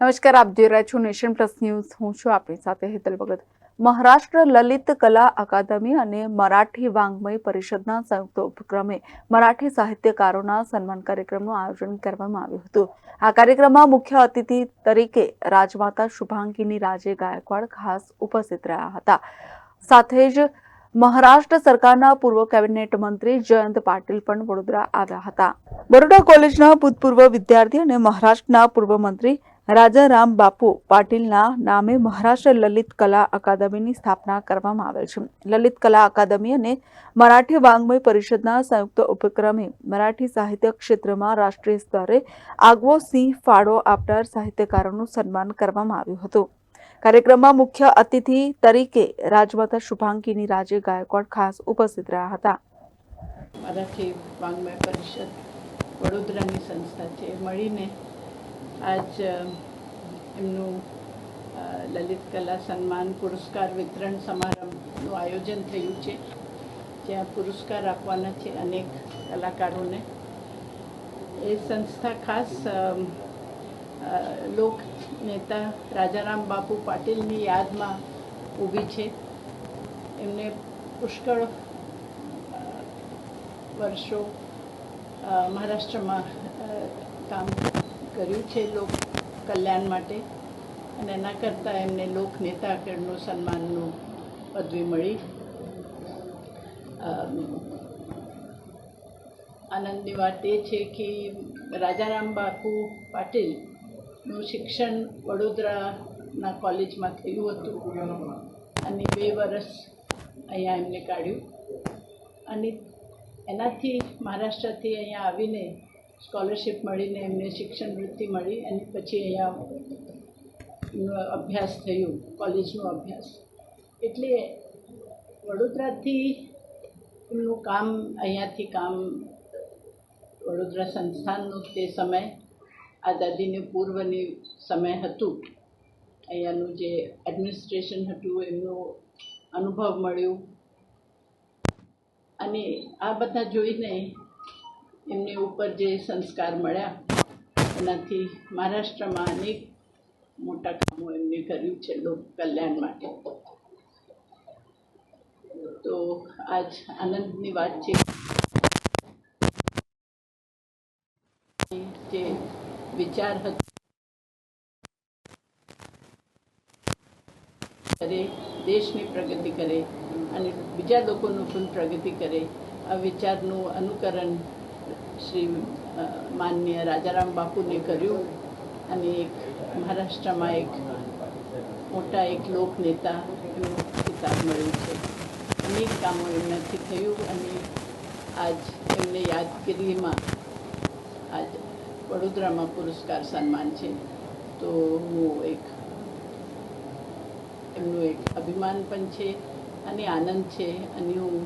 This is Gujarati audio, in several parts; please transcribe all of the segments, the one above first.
નમસ્કાર, આપ જોઈ રહ્યા છો નેશન પ્લસ ન્યૂઝ. હું છું આપની સાથે હેતલ ભગત. મહારાષ્ટ્ર લલિત કલા અકાદમી અને મરાઠી વાંગ્મય પરિષદના સંયુક્ત ઉપક્રમે મરાઠી સાહિત્યકારોના સન્માન કાર્યક્રમનું આયોજન કરવામાં આવ્યું હતું. આ કાર્યક્રમમાં મુખ્ય અતિથિ તરીકે રાજમાતા શુભાંગીની રાજે ગાયકવાડ ખાસ ઉપસ્થિત રહ્યા હતા. સાથે જ મહારાષ્ટ્ર સરકારના પૂર્વ કેબિનેટ મંત્રી જયંત પાટીલ પણ વડોદરા આવ્યા હતા. બરોડા કોલેજના ભૂતપૂર્વ વિદ્યાર્થી અને મહારાષ્ટ્રના પૂર્વ મંત્રી રાજારામ બાપુ પાટીલના નામે મહારાષ્ટ્ર લલિત કલા અકાદમીની સ્થાપના કરવામાં આવેલ છે. લલિત કલા અકાદમી અને મરાઠી વાંગ્મય પરિષદના સંયુક્ત ઉપક્રમે મરાઠી સાહિત્ય ક્ષેત્રમાં રાષ્ટ્રીય સ્તરે આગવો સિંહ ફાળો આપનાર સાહિત્યકારોનું સન્માન કરવામાં આવ્યું હતું. કાર્યક્રમમાં મુખ્ય અતિથિ તરીકે રાજમાતા શુભાંકીની રાજે ગાયકવાડ ખાસ ઉપસ્થિત રહ્યા હતા. મરાઠી વાંગ્મય પરિષદ વડોદરાની સંસ્થા છે. મળીને આજ એમનું લલિત કલા સન્માન પુરસ્કાર વિતરણ સમારંભનું આયોજન થયું છે. જ્યાં પુરસ્કાર આપવાના છે અનેક કલાકારોને. એ સંસ્થા ખાસ લોક નેતા રાજારામ બાપુ પાટીલની યાદમાં ઊભી છે. એમને પુષ્કળ વર્ષો મહારાષ્ટ્રમાં કામ કર્યું છે લોક કલ્યાણ માટે. અને એના કરતાં એમને લોક નેતા સન્માનનું પદવી મળી. આનંદની વાત એ છે કે રાજારામ બાપુ પાટીલનું શિક્ષણ વડોદરાના કોલેજમાં થયું હતું. અને બે વર્ષ અહીંયા એમને કાઢ્યું. અને એનાથી મહારાષ્ટ્રથી અહીંયા આવીને સ્કોલરશિપ મળીને એમને શિક્ષણ વૃત્તિ મળી અને પછી અહીંયા અભ્યાસ થયું, કોલેજનો અભ્યાસ. એટલે વડોદરાથી એમનું કામ, અહીંયાથી કામ, વડોદરા સંસ્થાનનું તે સમય, આઝાદીને પૂર્વની સમય હતું. અહીંયાનું જે એડમિનિસ્ટ્રેશન હતું, એમનો અનુભવ મળ્યો. અને આ બધા જોઈને એમને ઉપર જે સંસ્કાર મળ્યા, એનાથી મહારાષ્ટ્રમાં અનેક મોટા કામો એમને કર્યું છે લોક કલ્યાણ માટે. તો આજ આનંદની વાત છે. જે વિચાર હતો કરે, દેશની પ્રગતિ કરે અને બીજા લોકોનું પણ પ્રગતિ કરે, આ વિચારનું અનુકરણ શ્રી માન્ય રાજારામ બાપુને કર્યું અને એક મહારાષ્ટ્રમાં એક મોટા એક લોક નેતા ખિતાબ મળ્યું છે. અનેક કામો એમનાથી થયું અને આજ એમને યાદગીરીમાં આજ વડોદરામાં પુરસ્કાર સન્માન છે. તો હું એક એમનું એક અભિમાન પણ છે અને આનંદ છે અને હું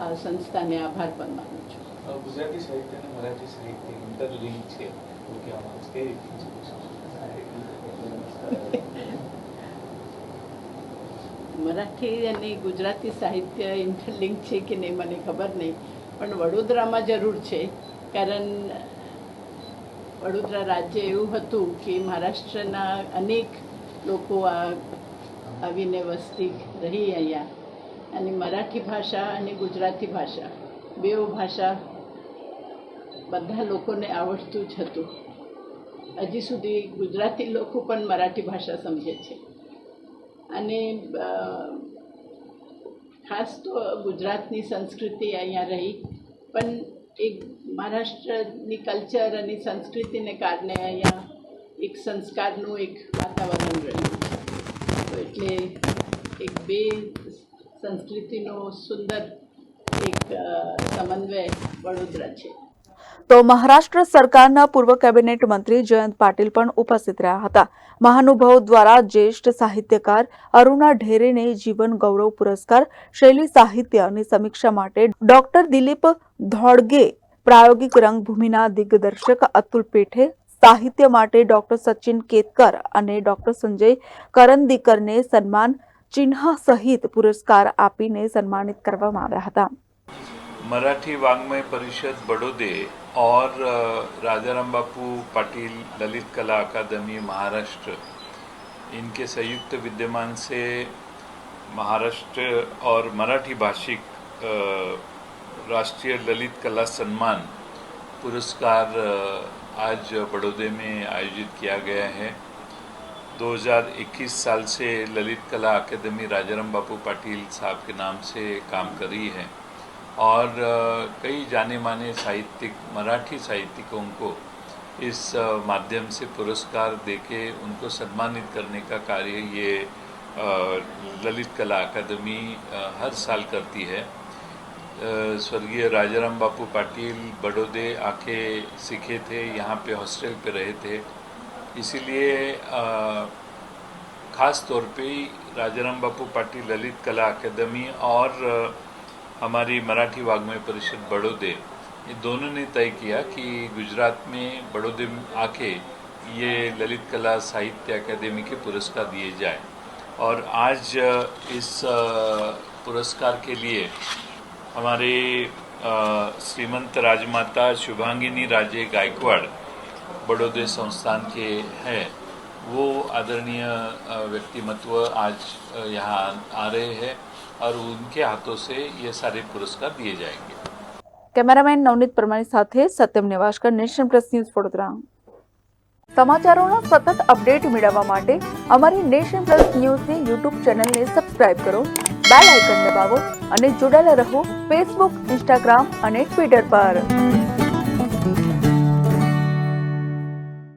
આ સંસ્થાને આભાર પણ માનું છું. ગુજરાતી સાહિત્ય અને મરાઠી સાહિત્ય ઇન્ટરલિંક છે. મરાઠી અને ગુજરાતી સાહિત્ય ઇન્ટરલિંક છે કે નહીં મને ખબર નહીં. પણ વડોદરામાં જરૂર છે. કારણ વડોદરા રાજ્ય એવું હતું કે મહારાષ્ટ્રના અનેક લોકો આ આવીને વસ્તી રહી અહીંયા. અને મરાઠી ભાષા અને ગુજરાતી ભાષા બેઉ ભાષા બધા લોકોને આવડતું જ હતું. હજી સુધી ગુજરાતી લોકો પણ મરાઠી ભાષા સમજે છે. અને ખાસ તો ગુજરાતની સંસ્કૃતિ અહીંયા રહી, પણ એક મહારાષ્ટ્રની કલ્ચર અને સંસ્કૃતિને કારણે અહીંયા એક સંસ્કારનું એક વાતાવરણ રહ્યું છે. એટલે એક બે સંસ્કૃતિનો સુંદર એક સમન્વય વડોદરા છે. તો મહારાષ્ટ્ર સરકારના પૂર્વ કેબિનેટ મંત્રી જયંત પાટીલ પણ ઉપસ્થિત રહ્યા હતા. મહાનુભાવ દ્વારા જ્યેષ્ઠ સાહિત્યકાર અરુણા ઢેરેને જીવન ગૌરવ પુરસ્કાર, શૈલી સાહિત્ય અને સમીક્ષા માટે ડોક્ટર દિલીપ ધોડગે પ્રાયોગિક રંગભૂમિના દિગ્દર્શક અતુલ પેઠે સાહિત્ય માટે ડોક્ટર સચિન કેતકર અને ડોક્ટર સંજય કરંદીકરને સન્માન ચિહ્ન સહિત પુરસ્કાર આપીને સન્માનિત કરવામાં આવ્યા હતા मराठी वाङ्मय परिषद बड़ौदे और अ, राजाराम बापू पाटिल ललित कला अकादमी महाराष्ट्र इनके संयुक्त विद्यमान से महाराष्ट्र और मराठी भाषिक अ, राष्ट्रीय ललित कला सम्मान पुरस्कार अ, आज बड़ौदे में आयोजित किया गया है 2021 साल से ललित कला अकादमी राजाराम बापू पाटिल साहब के नाम से काम कर रही है और कई जाने माने साहित्यिक, मराठी साहित्यिकों को इस माध्यम से पुरस्कार देके उनको सम्मानित करने का कार्य ये ललित कला अकादमी हर साल करती है। स्वर्गीय राजाराम बापू पाटिल बड़ौदे आके सीखे थे, यहाँ पे हॉस्टल पे रहे थे। इसीलिए खास तौर पे राजाराम बापू पाटिल ललित कला अकादमी और हमारी मराठी वाग्मय परिषद बड़ौदे, ये दोनों ने तय किया कि गुजरात में बड़ौदे आके ये ललित कला साहित्य अकादमी के पुरस्कार दिए जाए। और आज इस पुरस्कार के लिए हमारे श्रीमंत राजमाता शुभांगिनी राजे गायकवाड़ बड़ौदे संस्थान के हैं वो आदरणीय अ, व्यक्तिमत्व आज अ, यहाँ आ रहे हैं और उनके हाथों से ये सारे पुरस्कार दिए जाएंगे કેમેરામેન નવનીત પરમાણી સાથે Satyam Nevaskar Nation Plus News Vadodara સમાચારોના સતત અપડેટ મેળવવા માટે અમારી નેશન પ્લસ ન્યૂઝની યુટ્યુબ ચેનલને સબસ્ક્રાઇબ કરો બેલ આઇકન દબાવો અને જોડાયેલા રહો ફેસબુક ઇન્સ્ટાગ્રામ અને ટ્વિટર પર